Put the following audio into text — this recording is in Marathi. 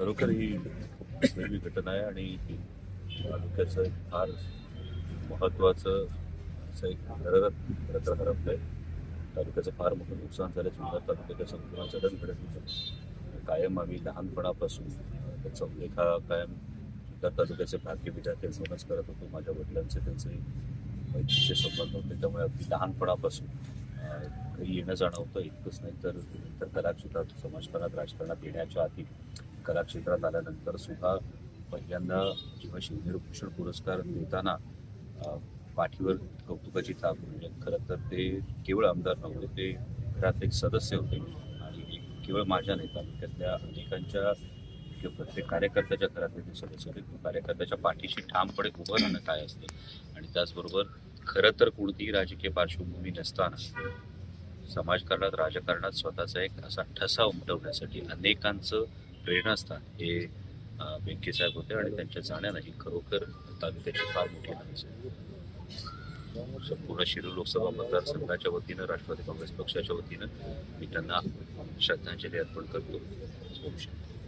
खरोखर ही वेगळी घटना आहे आणि तालुक्याचं एक फार महत्त्वाचं असं एक खरं हरपलं आहे. तालुक्याचं फार मोठं नुकसान झालं सुद्धा तालुक्याच्या संपूर्ण जडण घडत होतं कायम आम्ही लहानपणापासून त्याचा लेखा कायम सुद्धा तालुक्याचे भाग्य विधाते म्हणूनच करत होतो. माझ्या वडिलांचे त्यांचे मैत्रीचे संबंध होते. त्यामुळे अगदी लहानपणापासून येणं जाणं होतं इतकंच नाही तर नंतर कलाक्षेत्रात समाजकारणात राजकारणात येण्याच्या आधी कलाक्षेत्रात आल्यानंतर सुद्धा पहिल्यांदा जेव्हा शिवनेरभूषण पुरस्कार देताना पाठीवर कौतुकाची थाप म्हणजे खरं तर ते केवळ आमदार नव्हते ते घरात एक सदस्य होते आणि केवळ माझ्या नाही तालुक्यातल्या अनेकांच्या किंवा प्रत्येक कार्यकर्त्याच्या घरातले ते सदस्य होते कार्यकर्त्याच्या पाठीशी ठामपणे उभं राहणं काय असतं? आणि त्याचबरोबर खरं तर कोणतीही राजकीय पार्श्वभूमी नसताना समाजकारणात राजकारणात स्वतःचा एक असा ठसा उमटवण्यासाठी अनेकांचं प्रेरणास्थान हे अं, साहेब होते आणि त्यांच्या जाण्यानं ही खरोखर तालुक्याची फार मोठी हानी झाली संपूर्ण शिरूर लोकसभा मतदारसंघाच्या वतीनं राष्ट्रवादी काँग्रेस पक्षाच्या वतीनं मी त्यांना श्रद्धांजली अर्पण करतो ओम शांती.